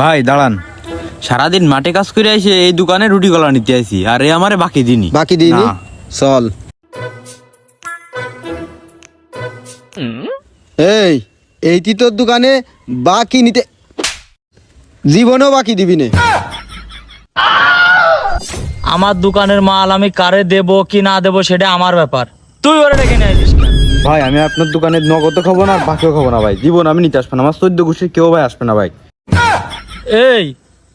ভাই দাঁড়ান। সারাদিন মাঠে কাজ করে এসে এই দোকানে রুটি কলা নিতে আসি আর এ আমারে বাকি দিনি। বাকি দিইনি? না। চল। এই এইটি তোর দোকানে বাকি নিতে জীবনও বাকি দিবি নে। আমার দোকানের মাল আমি কারে দেব কি না দেব সেটা আমার ব্যাপার। তুই ওরে ডেকে নিয়ে আসিস কেন? ভাই আমি আপনার দোকানে নগদও খাব না বাকিও খাব না ভাই। জীবন আমি নিতে আসব না আমার চোদ্দ গোষ্ঠীর কেউ ভাই আসবে না ভাই। এই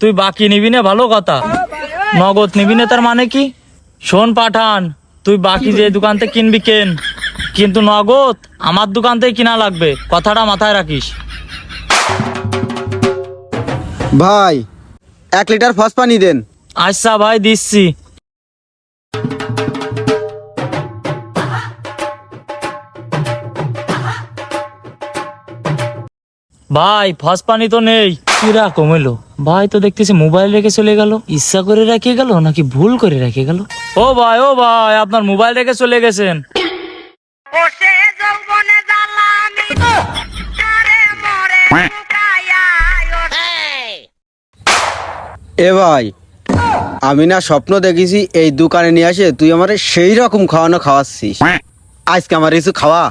তুই বাকি নিবি না? ভালো কথা। নগদ নিবি না তার মানে কি? শোন পাঠান তুই বাকি যে দোকান থেকে কিনবি কেন? কিন্তু নগদ আমার দোকান থেকে কিনা লাগবে কথাটা মাথায় রাখিস। ভাই এক লিটার ফস পানি দেন। আচ্ছা ভাই দিচ্ছি। ভাই ফস পানি তো নেই। কিরা কমেলো? ভাই তো দেখতেছি মোবাইল রেখে চলে গেল। ইচ্ছা করে রেখে গেল নাকি ভুল করে রেখে গেল? ও ভাই ও ভাই আপনার মোবাইল রেখে চলে গেছেন। এ ভাই আমি না স্বপ্ন দেখেছি এই দোকানে নিয়ে আসে তুই আমার সেই রকম খাওয়ানো খাওয়াচ্ছিস। আজকে আমার কিছু খাওয়া?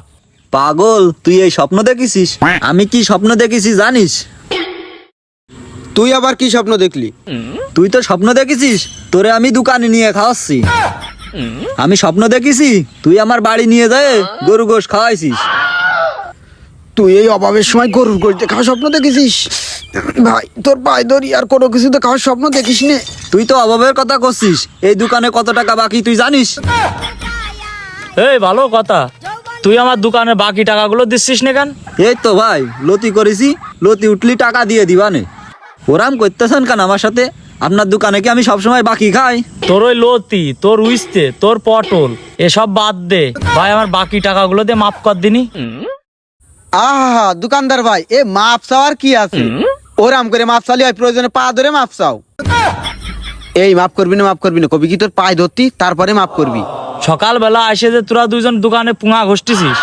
পাগল তুই এই স্বপ্ন দেখেছিস? আমি কি স্বপ্ন দেখেছি জানিস? তুই আবার কি স্বপ্ন দেখলি? তুই তো স্বপ্ন দেখেছিস তোরে আমি দোকানে নিয়ে খাওয়াচ্ছি। আমি স্বপ্ন দেখেছি তুই আমার বাড়ি নিয়ে যায় গরু গোশ খাওয়াইছিস। তুই এই অভাবের সময় গরুর গড়িতে খাওয়ার স্বপ্ন দেখেছিস? ভাই তোর পায়ে ধরি আর কোনো কিছু তো খাওয়ার স্বপ্ন দেখিস নে। তুই তো অভাবের কথা করছিস এই দোকানে কত টাকা বাকি তুই জানিস? এই ভালো কথা। তুই আমার দোকানে বাকি টাকাগুলো দিচ্ছিস না কেন? এই তো ভাই লতি করেছি লতি উঠলি টাকা দিয়ে দিবানে। ওরাম করতেছেন কেন আমার সাথে? আপনার দোকানে কি আমি সবসময় বাকি খাই? তোর ওই লতি তোর উইস্তে তোর পটল এসব বাদ দে। ভাই আমার বাকি টাকাগুলো দিয়ে মাফ কর দিনি। আহা দোকানদার ভাই এ মাপ চাওয়ার কি আছে? ওরাম করে মাপ চালি হয় প্রয়োজনে পা ধরে মাপ চাও। এই মাপ করবি না মাপ করবি না কবি কি তোর পায়ে ধরতি? তারপরে মাপ করবি। সকালবেলা এসে যে তোরা দুজন দোকানে পুঙা ঘষতেছিস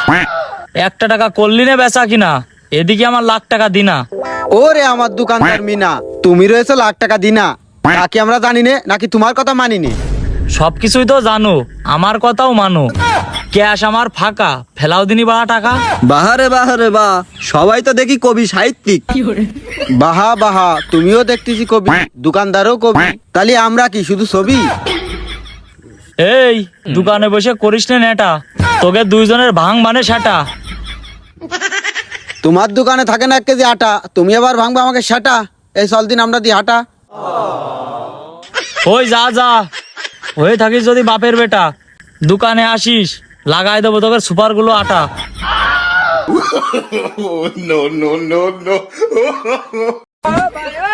একটা টাকা করলি না বেচা কিনা? এদিকে আমার লাখ টাকা দিনা। ওরে আমার দোকানদার মিনা তুমি রয়েছে লাখ টাকা দিনা। নাকি আমরা জানি নে নাকি তোমার কথা মানি নে সবকিছুই তো জানো আমার কথাও মানো। ক্যাশ আমার ফাঁকা ফেলাও দিনি বাড়া টাকা। বাহারে বাহারে বা সবাই তো দেখি কবি সাহিত্যিক। বাহা বাহা তুমিও দেখতেছি কবি দোকানদারও কবি। তাহলে আমরা কি শুধু ছবি? এই দোকানে বসে করিস না নেটা। তোকে দুইজনের ভাঙ মানে সেটা। তোমার দোকানে থাকে না এক কেজি আটা তুমি আবার ভাঙবা আমাকে সেটা। এই চল দিন আমরা দি হাটা ওই যা যা। হয়ে থাকিস যদি বাপের বেটা। দোকানে আসিস লাগাই দেবো তোকে সুপারগুলো আটা no, no, no, no.